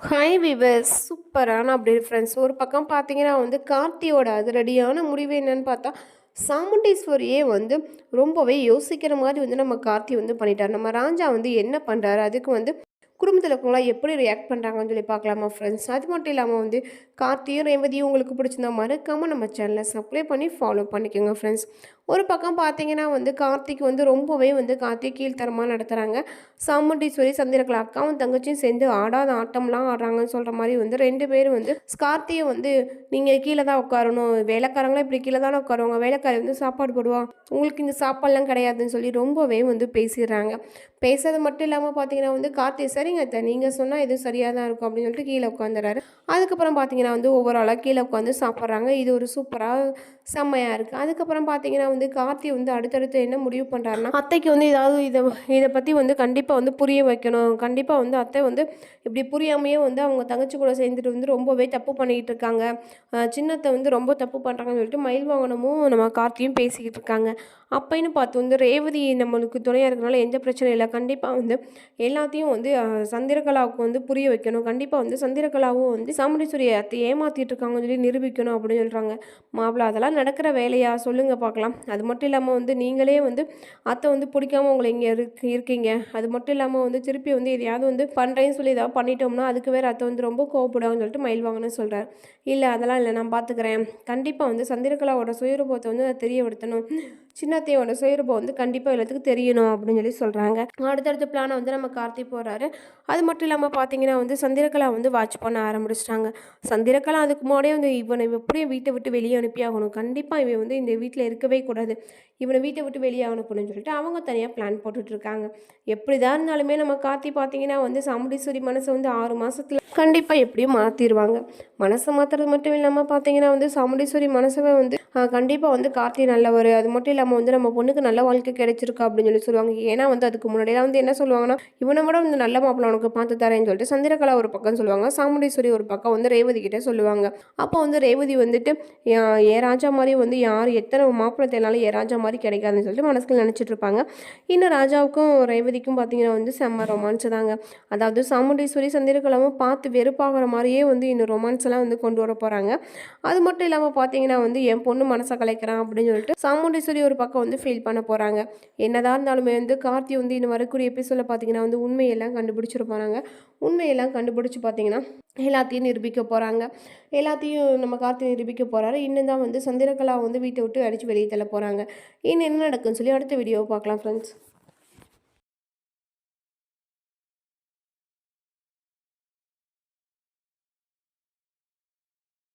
Hi viewers சூப்பரான அப்படி friends ஒரு பக்கம் பார்த்தீங்கன்னா வந்து கார்த்தியோட அதிரடியான முடிவு என்னன்னு பார்த்தா சாமுண்டீஸ்வரியே வந்து ரொம்பவே யோசிக்கிற மாதிரி வந்து நம்ம கார்த்தி வந்து பண்ணிட்டார். நம்ம ராஜா வந்து என்ன பண்ணுறாரு அதுக்கு வந்து குடும்பத்தில் இருக்கவங்களாம் எப்படி ரியாக்ட் பண்ணுறாங்கன்னு சொல்லி பார்க்கலாமா ஃப்ரெண்ட்ஸ் அது மட்டும் இல்லாமல் வந்து கார்த்தியும் ரேவதியும் உங்களுக்கு பிடிச்சிருந்தா மறக்காமல் நம்ம சேனலை சப்ஸ்கிரைப் பண்ணி ஃபாலோ பண்ணிக்கோங்க ஃப்ரெண்ட்ஸ் ஒரு பக்கம் பார்த்தீங்கன்னா வந்து கார்த்திக் வந்து ரொம்பவே வந்து கார்த்திக் கீழ்த்தரமாக நடத்துகிறாங்க சாமுண்டீஸ்வரி சந்திரகலா அக்காவும் தங்கச்சியும் சேர்ந்து ஆடாத ஆட்டம்லாம் ஆடுறாங்கன்னு சொல்கிற மாதிரி வந்து ரெண்டு பேரும் வந்து கார்த்தியை வந்து நீங்கள் கீழே தான் உட்காரணும். வேலைக்காரங்களாம் இப்படி கீழே தானே உட்காருவாங்க. வேலைக்காரி வந்து சாப்பாடு போடுவா. உங்களுக்கு இந்த சாப்பாடுலாம் கிடையாதுன்னு சொல்லி ரொம்பவே வந்து பேசிடுறாங்க. பேசுறது மட்டும் இல்லாமல் பார்த்தீங்கன்னா வந்து கார்த்தி சரிங்க அத்தை நீங்கள் சொன்னால் எதுவும் சரியாக தான் இருக்கும் அப்படின்னு சொல்லிட்டு கீழே உட்காந்துறாரு அதுக்கப்புறம் பார்த்தீங்கன்னா வந்து ஒவ்வொரு ஆளாக கீழே உட்காந்து சாப்பிட்றாங்க. இது ஒரு சூப்பராக செம்மையாக இருக்குது அதுக்கப்புறம் பார்த்தீங்கன்னா வந்து கார்த்தி வந்து அடுத்தடுத்து என்ன முடிவு பண்ணுறாருன்னா அத்தைக்கு வந்து ஏதாவது இதை இதை பற்றி வந்து கண்டிப்பாக வந்து புரிய வைக்கணும். கண்டிப்பாக வந்து அத்தை வந்து இப்படி புரியாமையே வந்து அவங்க தங்கச்சி கூட சேர்ந்துட்டு வந்து ரொம்பவே தப்பு பண்ணிக்கிட்டு இருக்காங்க. சின்னத்தை வந்து ரொம்ப தப்பு பண்ணுறாங்கன்னு சொல்லிட்டு மயில் வாகனமும் நம்ம கார்த்தியும் பேசிக்கிட்டு இருக்காங்க. அப்பைன்னு பார்த்து வந்து ரேவதி நம்மளுக்கு துணையாக இருக்கிறனால எந்த பிரச்சனையும் இல்லை. கண்டிப்பாக வந்து எல்லாத்தையும் வந்து சந்திரகலாவுக்கு வந்து புரிய வைக்கணும். கண்டிப்பாக வந்து சந்திரகலாவும் வந்து சாமுண்டீஸ்வரி அத்தை ஏமாற்றிட்டு இருக்காங்கன்னு சொல்லி நிரூபிக்கணும் அப்படின்னு சொல்கிறாங்க மாப்பிள்ள அதெல்லாம் நடக்கிற வேலையா? சொல்லுங்க பார்க்கலாம். அது மட்டும் இல்லாமல் வந்து நீங்களே வந்து அத்தை வந்து பிடிக்காம உங்களை இங்கே இருக்கு இருக்கீங்க. அது மட்டும் இல்லாமல் வந்து திருப்பி வந்து எதையாவது வந்து பண்ணுறேன்னு சொல்லி ஏதாவது பண்ணிட்டோம்னா அதுக்கு வேறு அத்தை வந்து ரொம்ப கோவப்படுவாங்கன்னு சொல்லிட்டு மயில் வாங்கன்னு சொல்கிறார் இல்லை அதெல்லாம் இல்லை நான் பார்த்துக்கிறேன் கண்டிப்பாக வந்து சந்திரகலாவோட சுயரூபத்தை வந்து அதை தெரியப்படுத்தணும். சின்னத்தையோட சுயரூபம் வந்து கண்டிப்பாக எல்லாத்துக்கும் தெரியணும் அப்படின்னு சொல்லி சொல்கிறாங்க அடுத்தடுத்த பிளானை வந்து நம்ம கார்த்தி போகிறாரு அது மட்டும் இல்லாமல் பார்த்தீங்கன்னா வந்து சந்திரகலா வந்து வாட்ச் பண்ண ஆரம்பிச்சிட்டாங்க. சந்திரகலா அதுக்கு முன்னாடியே வந்து இவனை எப்படியும் வீட்டை விட்டு வெளியே அனுப்பி ஆகணும். கண்டிப்பாக இவன் வந்து இந்த வீட்டில் இருக்கவே கூடாது. இவனை வீட்டை விட்டு வெளியே அனுப்பணும்னு சொல்லிட்டு அவங்க தனியாக பிளான் போட்டுட்ருக்காங்க எப்படி தான் இருந்தாலுமே நம்ம கார்த்தி பார்த்தீங்கன்னா வந்து சாமுண்டீஸ்வரி மனசை வந்து ஆறு மாதத்தில் கண்டிப்பாக எப்படியும் மாற்றிடுவாங்க மனசை மாற்றுறது மட்டும் இல்லாமல் பார்த்தீங்கன்னா வந்து சாமுண்டீஸ்வரி மனசவை வந்து கண்டிப்பாக வந்து கார்த்தி நல்லவர். அது மட்டும் இல்லாமல் வந்து நம்ம பொண்ணுக்கு நல்ல வாழ்க்கை கிடைச்சிருக்கா அப்படின்னு சொல்லி சொல்லுவாங்க. ஏன்னா வந்து அதுக்கு முன்னாடியெல்லாம் வந்து என்ன சொல்லுவாங்கன்னா இவனை விட வந்து நல்ல மாப்பிள்ள உனக்கு பார்த்து தரேன்னு சொல்லிட்டு சந்திரகலா ஒரு பக்கம் சொல்லுவாங்க. சாமுண்டீஸ்வரி ஒரு பக்கம் வந்து ரேவதி கிட்டே சொல்லுவாங்க. அப்போ வந்து ரேவதி வந்துட்டு ஏ ராஜா மாதிரி வந்து யார் எத்தனை மாப்பிள்ளை தேனாலும் ஏ ராஜா மாதிரி கிடைக்காதுன்னு சொல்லிட்டு மனசுக்கு நினச்சிட்டு இருப்பாங்க. இன்னும் ராஜாவுக்கும் ரேவதிக்கும் பார்த்தீங்கன்னா வந்து செம்ம ரொமான்ஸ் தாங்க. அதாவது சாமுண்டீஸ்வரி சந்திரகலாவும் பார்த்து வெறுப்பாகிற மாதிரியே வந்து இன்னும் ரொமான்ஸ் எல்லாம் வந்து கொண்டு வர போகிறாங்க அது மட்டும் இல்லாமல் பார்த்தீங்கன்னா வந்து என் பொண்ணு மனசை கலைக்கிறான் அப்படின்னு சொல்லிட்டு சாமுண்டீஸ்வரி ஒரு பக்கம் வந்து ஃபீல் பண்ண போகிறாங்க என்னதான் இருந்தாலுமே வந்து கார்த்தி வந்து இன்னும் வரக்கூடிய எபிசோடில் பார்த்தீங்கன்னா வந்து உண்மையெல்லாம் கண்டுபிடிச்சிட போகிறாங்க உண்மையெல்லாம் கண்டுபிடிச்சி பார்த்தீங்கன்னா எல்லாத்தையும் நிரூபிக்க போகிறாங்க எல்லாத்தையும் நம்ம கார்த்தி நிரூபிக்க போகிறாரு இன்னும் தான் வந்து சந்திரகலா வந்து வீட்டை விட்டு அடித்து வெளியே தள்ள போகிறாங்க இன்னும் என்ன நடக்குன்னு சொல்லி அடுத்த வீடியோவை பார்க்கலாம் ஃப்ரெண்ட்ஸ்